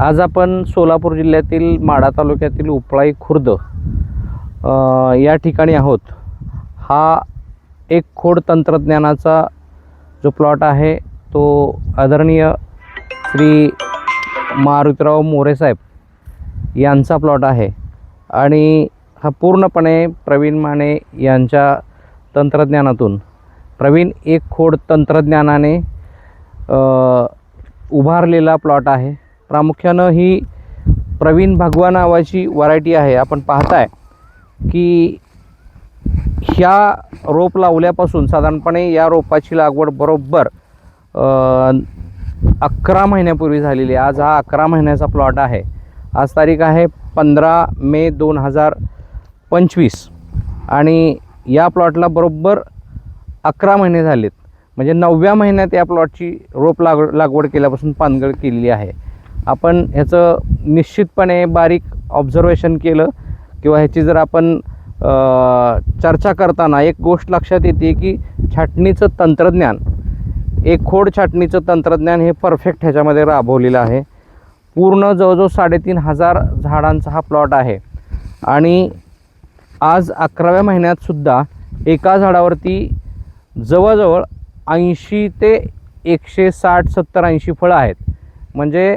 आज आपण सोलापूर जिल्ह्यातील माढा तालुक्यातील उपळाई खुर्द या ठिकाणी आहोत. हा एक खोड तंत्रज्ञानाचा जो प्लॉट आहे तो आदरणीय श्री मारुतीराव मोरेसाहेब यांचा प्लॉट आहे आणि हा पूर्णपणे प्रवीण माने यांच्या तंत्रज्ञानातून प्रवीण एक खोड तंत्रज्ञानाने उभारलेला प्लॉट आहे. प्रामुख्यानं ही प्रवीण भगवा नावाची व्हरायटी आहे. आपण पाहताय की ह्या रोप लावल्यापासून साधारणपणे या रोपाची लागवड बरोबर अकरा महिन्यापूर्वी झालेली आहे. आज हा अकरा महिन्याचा प्लॉट आहे. आज तारीख आहे पंधरा मे दोन हजार पंचवीस. आणि या प्लॉटला बरोबर अकरा महिने झालेत. म्हणजे नवव्या महिन्यात या प्लॉटची रोप लाग लागवड केल्यापासून पानगळ केलेली आहे. आपण ह्याचं निश्चितपणे बारीक ऑब्झर्वेशन केलं किंवा ह्याची जर आपण चर्चा करताना एक गोष्ट लक्षात येते की छाटणीचं तंत्रज्ञान एक खोड छाटणीचं तंत्रज्ञान हे परफेक्ट ह्याच्यामध्ये राबवलेलं आहे. पूर्ण जवळजवळ साडेतीन हजार झाडांचा हा प्लॉट आहे. आणि आज अकराव्या महिन्यातसुद्धा एका झाडावरती जवळजवळ ऐंशी ते एकशे साठ सत्तर ऐंशी फळं आहेत. म्हणजे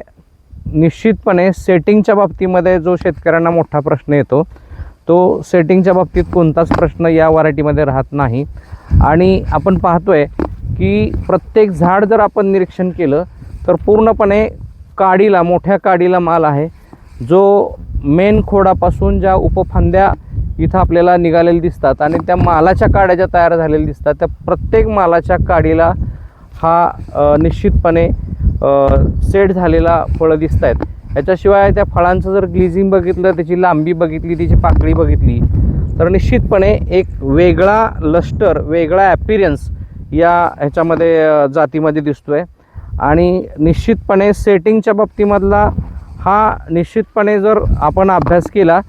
निश्चितपणे सेटिंगच्या बाबतीमध्ये जो शेतकऱ्यांना मोठा प्रश्न येतो तो सेटिंगच्या बाबतीत कोणताच प्रश्न या व्हरायटीमध्ये राहत नाही. आणि आपण पाहतोय की प्रत्येक झाड जर आपण निरीक्षण केलं तर पूर्णपणे काडीला मोठ्या काडीला माल आहे. जो मेन खोडापासून ज्या उपफांद्या इथं आपल्याला निघालेल्या दिसतात आणि त्या मालाच्या काड्या ज्या तयार झालेल्या दिसतात त्या प्रत्येक मालाच्या काडीला हा निश्चितपणे सेट झालेला फळं दिसत आहेत याच्याशिवाय त्या फळांचं जर ग्लिझिंग बघितलं त्याची लांबी बघितली त्याची पाकळी बघितली तर निश्चितपणे एक वेगळा लष्टर वेगळा ॲपिरियन्स या ह्याच्यामध्ये जातीमध्ये दिसतो आहे आणि निश्चितपणे सेटिंगच्या बाबतीमधला हा निश्चितपणे जर आपण अभ्यास केला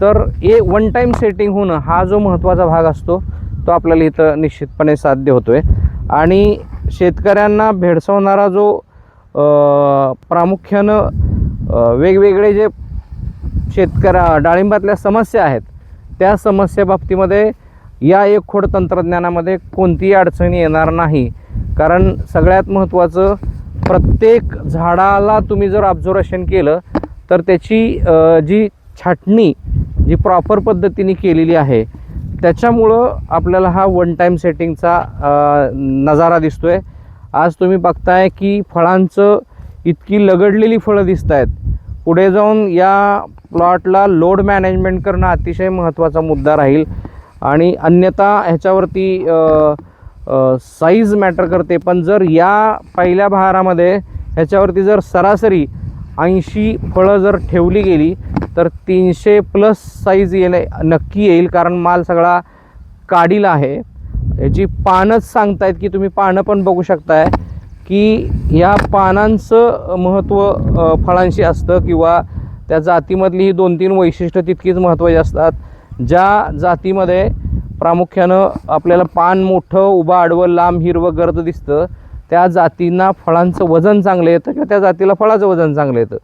तर ए वन टाईम सेटिंग होणं हा जो महत्त्वाचा भाग असतो तो आपल्याला इथं निश्चितपणे साध्य होतो आहे आणि शेतकऱ्यांना भेडसावणारा जो प्रामुख्यानं वेगवेगळे जे शेतकऱ्या डाळिंबातल्या समस्या आहेत त्या समस्या बाबतीमध्ये या एक खोड तंत्रज्ञानामध्ये कोणतीही अडचणी येणार नाही. कारण सगळ्यात महत्त्वाचं प्रत्येक झाडाला तुम्ही जर ऑब्झर्वेशन केलं तर त्याची जी छाटणी जी प्रॉपर पद्धतीने केलेली आहे त्याच्यामुळं आपल्याला हा वन टाईम सेटिंगचा नजारा दिसतो आहे आज तुम्ही बघताय की फळांचं इतकी लगडलेली फळं दिसत आहेत पुढे जाऊन या प्लॉटला लोड मॅनेजमेंट करणं अतिशय महत्त्वाचा मुद्दा राहील. आणि अन्यथा ह्याच्यावरती साईज मॅटर करते. पण जर या पहिल्या बहारामध्ये ह्याच्यावरती जर सरासरी ऐंशी फळं जर ठेवली गेली तर तीनशे प्लस साईज येणे नक्की येईल. कारण माल सगळा काढीला आहे. याची पानंच सांगतायत की तुम्ही पानं पण बघू शकताय की या पानांचं महत्त्व फळांशी असतं किंवा त्या जातीमधली ही दोन तीन वैशिष्ट्य तितकीच महत्त्वाची असतात. ज्या जातीमध्ये प्रामुख्यानं आपल्याला पान मोठं उभं आडवं लांब हिरवं गर्द दिसतं त्या जातींना फळांचं वजन चांगलं येतं किंवा त्या जातीला फळाचं वजन चांगलं येतं.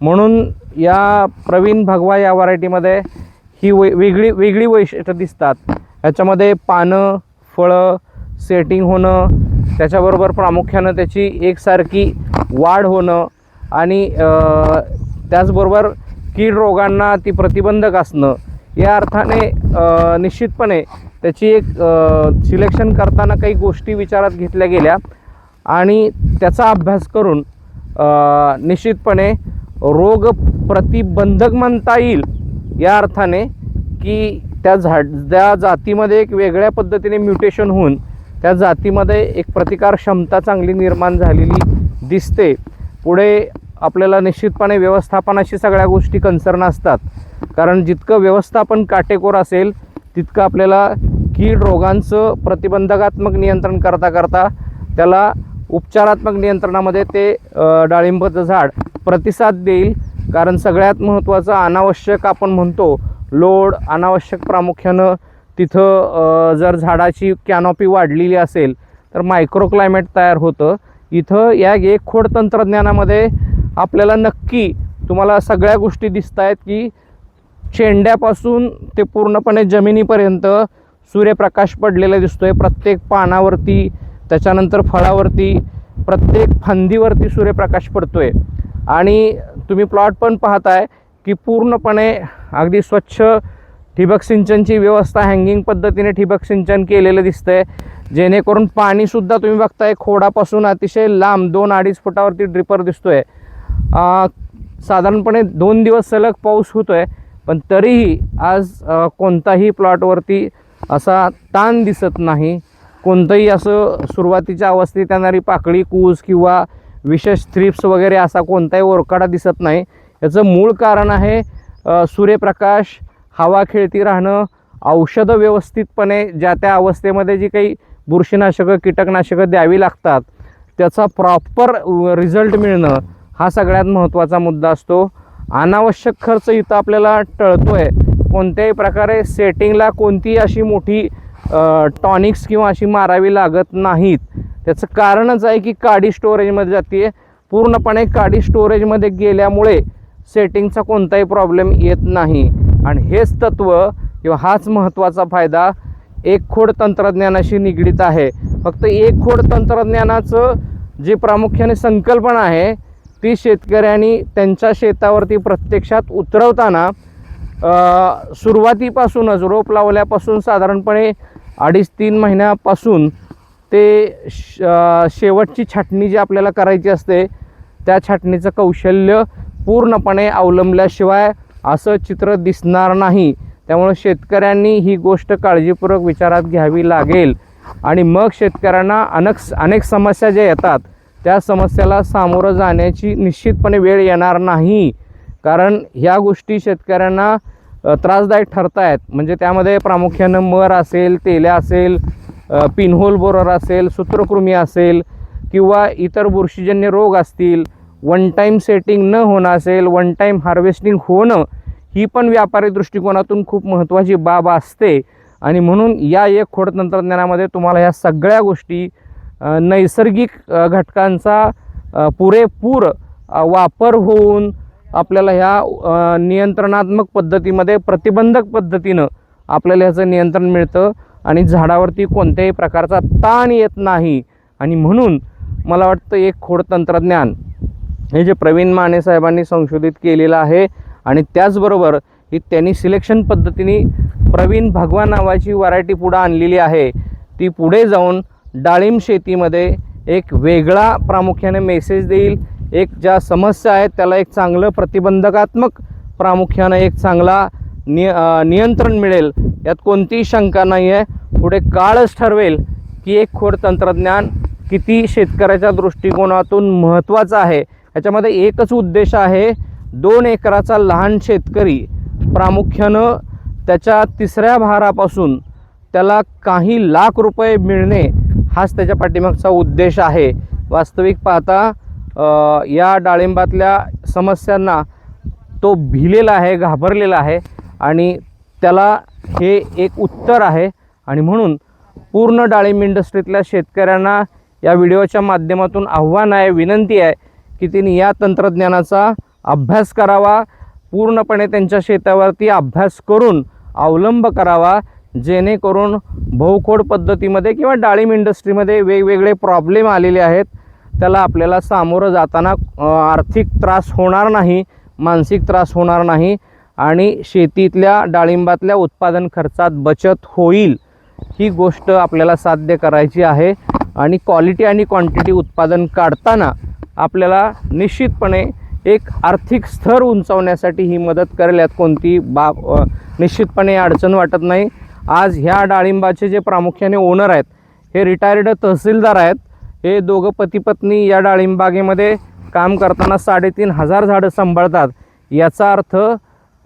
म्हणून या प्रवीण भगवा या व्हरायटीमध्ये ही वे वेगळी वेगळी वैशिष्ट्य दिसतात. ह्याच्यामध्ये पानं फळं सेटिंग होणं त्याच्याबरोबर प्रामुख्यानं त्याची एकसारखी वाढ होणं आणि त्याचबरोबर कीड रोगांना ती प्रतिबंधक असणं या अर्थाने निश्चितपणे त्याची एक सिलेक्शन करताना काही गोष्टी विचारात घेतल्या गेल्या आणि त्याचा अभ्यास करून निश्चितपणे रोग प्रतिबंधक म्हणता येईल या अर्थाने की त्या झाड त्या जातीमध्ये एक वेगळ्या पद्धतीने म्युटेशन होऊन त्या जातीमध्ये एक प्रतिकार क्षमता चांगली निर्माण झालेली दिसते. पुढे आपल्याला निश्चितपणे व्यवस्थापनाशी सगळ्या गोष्टी कन्सर्न असतात. कारण जितकं व्यवस्थापन काटेकोर असेल तितकं आपल्याला कीड रोगांचं प्रतिबंधकात्मक नियंत्रण करता करता त्याला उपचारात्मक नियंत्रणामध्ये ते डाळिंबाचं झाड प्रतिसाद देईल. कारण सगळ्यात महत्त्वाचं अनावश्यक आपण म्हणतो लोड अनावश्यक प्रामुख्यानं तिथं जर झाडाची कॅनॉपी वाढलेली असेल तर मायक्रो क्लायमेट तयार होतं. इथं या एक खोड तंत्रज्ञानामध्ये आपल्याला नक्की तुम्हाला सगळ्या गोष्टी दिसत आहेत की शेंड्यापासून ते पूर्णपणे जमिनीपर्यंत सूर्यप्रकाश पडलेला दिसतोय. प्रत्येक पानावरती त्याच्यानंतर फळावरती प्रत्येक फांदीवरती सूर्यप्रकाश पडतो आहे आणि तुम्ही प्लॉट पण पाहताय की पूर्णपणे अगदी स्वच्छ ठिबक सिंचनची व्यवस्था हँगिंग पद्धतीने ठिबक सिंचन केलेलं दिसतंय. जेणेकरून पाणीसुद्धा तुम्ही बघताय खोडापासून अतिशय लांब दोन अडीच फुटावरती ड्रिपर दिसतोय. आहे साधारणपणे दोन दिवस सलग पाऊस होतोय पण तरीही आज कोणताही प्लॉटवरती असा ताण दिसत नाही. कोणतंही असं सुरुवातीच्या अवस्थेत येणारी पाकळी कूस किंवा विशेष थ्रिप्स वगैरे असा कोणताही ओरकाडा दिसत नाही. याचं मूळ कारण आहे सूर्यप्रकाश हवा खेळती राहणं औषधं व्यवस्थितपणे ज्या त्या अवस्थेमध्ये जी काही बुरशीनाशकं कीटकनाशकं द्यावी लागतात त्याचा प्रॉपर रिझल्ट मिळणं हा सगळ्यात महत्त्वाचा मुद्दा असतो. अनावश्यक खर्च इथं आपल्याला टळतो आहे कोणत्याही प्रकारे सेटिंगला कोणतीही अशी मोठी टॉनिक्स किंवा अशी मारावी लागत नाहीत. त्याचं कारणच आहे की काडी स्टोरेजमध्ये जाते पूर्णपणे काडी स्टोरेजमध्ये गेल्यामुळे सेटिंगचा कोणताही प्रॉब्लेम येत नाही. आणि हेच तत्त्व किंवा हाच महत्त्वाचा फायदा एक खोड तंत्रज्ञानाशी निगडीत आहे. फक्त एक खोड तंत्रज्ञानाचं जी प्रामुख्याने संकल्पना आहे ती शेतकऱ्यांनी त्यांच्या शेतावरती प्रत्यक्षात उतरवताना सुरुवातीपासूनच रोप लावल्यापासून साधारणपणे अडीच तीन महिन्यापासून ते श शेवटची छाटणी जी आपल्याला करायची असते त्या छाटणीचं कौशल्य पूर्णपणे अवलंबल्याशिवाय असं चित्र दिसणार नाही. त्यामुळे शेतकऱ्यांनी ही गोष्ट काळजीपूर्वक विचारात घ्यावी लागेल. आणि मग शेतकऱ्यांना अनेक अनेक समस्या ज्या येतात त्या समस्याला सामोरं जाण्याची निश्चितपणे वेळ येणार नाही. कारण ह्या गोष्टी शेतकऱ्यांना त्रासदायक ठरत आहेत म्हणजे त्यामध्ये प्रामुख्यानं मर असेल तेल्या असेल पिनहोल बोरर असेल सूत्रकृमी असेल किंवा इतर बुरशीजन्य रोग असतील वन टाईम सेटिंग न होणं असेल वन टाईम हार्वेस्टिंग होणं ही पण व्यापारी दृष्टिकोनातून खूप महत्त्वाची बाब असते. आणि म्हणून या एक खोड तंत्रज्ञानामध्ये तुम्हाला ह्या सगळ्या गोष्टी नैसर्गिक घटकांचा पुरेपूर वापर होऊन आपल्याला ह्या नियंत्रणात्मक पद्धतीमध्ये प्रतिबंधक पद्धतीनं आपल्याला ह्याचं नियंत्रण मिळतं. आणि झाडावरती कोणत्याही प्रकारचा ताण येत नाही. आणि म्हणून मला वाटतं एक खोड तंत्रज्ञान हे जे प्रवीण माने साहेबांनी संशोधित केलेलं आहे आणि त्याचबरोबर ही त्यांनी सिलेक्शन पद्धतीने प्रवीण भगवान नावाची व्हरायटी पुढं आणलेली आहे. ती पुढे जाऊन डाळिंब शेतीमध्ये एक वेगळा प्रामुख्याने मेसेज देईल. एक ज्या समस्या आहेत त्याला एक चांगलं प्रतिबंधकात्मक प्रामुख्यानं एक चांगला निय नियंत्रण मिळेल. यात कोणतीही शंका नाही आहे. पुढे काळच ठरवेल की एक खोड तंत्रज्ञान किती शेतकऱ्याच्या दृष्टिकोनातून महत्त्वाचं आहे. याच्यामध्ये एकच उद्देश आहे दोन एकराचा लहान शेतकरी प्रामुख्यानं त्याच्या तिसऱ्या भारापासून त्याला काही लाख रुपये मिळणे हाच त्याच्या पाठीमागचा उद्देश आहे. वास्तविक पाहता या डाळिंबातल्या समस्यांना तो भिलेला आहे घाबरलेला आहे आणि त्याला हे एक उत्तर आहे आणि म्हणून पूर्ण डाळिंब इंडस्ट्रीतल्या शेतकऱ्यांना या व्हिडिओच्या माध्यमातून आव्हान आहे विनंती आहे की त्यांनी या तंत्रज्ञानाचा अभ्यास करावा पूर्णपणे त्यांच्या शेतावरती अभ्यास करून अवलंब करावा जेणेकरून बहुखोड पद्धतीमध्ये किंवा डाळिंब इंडस्ट्रीमध्ये वेगवेगळे प्रॉब्लेम आलेले आहेत. त्याला आपल्याला सामोरं जाताना आर्थिक त्रास होणार नाही मानसिक त्रास होणार नाही आणि शेतीतल्या डाळिंबातल्या उत्पादन खर्चात बचत होईल ही गोष्ट आपल्याला साध्य करायची आहे. आणि क्वालिटी आणि क्वांटिटी उत्पादन काढताना आपल्याला निश्चितपणे एक आर्थिक स्तर उंचावण्यासाठी ही मदत करेल यात कोणती बाब निश्चितपणे अडचण वाटत नाही. आज ह्या डाळिंबाचे जे प्रामुख्याने ओनर आहेत हे रिटायर्ड तहसीलदार आहेत हे दोघं पतीपत्नी या डाळिंबागेमध्ये काम करताना साडेतीन हजार झाडं सांभाळतात. याचा अर्थ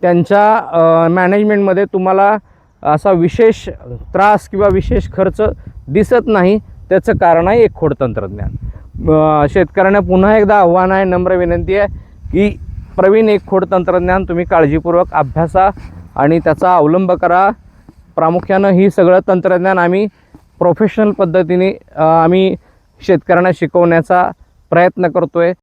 त्यांच्या मॅनेजमेंटमध्ये तुम्हाला असा विशेष त्रास किंवा विशेष खर्च दिसत नाही. त्याचं कारण आहे एक खोड तंत्रज्ञान शेतकऱ्यांना पुन्हा एकदा आव्हान आहे नम्र विनंती आहे की प्रवीण एक खोड तंत्रज्ञान तुम्ही काळजीपूर्वक अभ्यासा आणि त्याचा अवलंब करा. प्रामुख्यानं ही सगळं तंत्रज्ञान आम्ही प्रोफेशनल पद्धतीने आम्ही शेतकऱ्यांना शिकवण्याचा प्रयत्न करतो आहे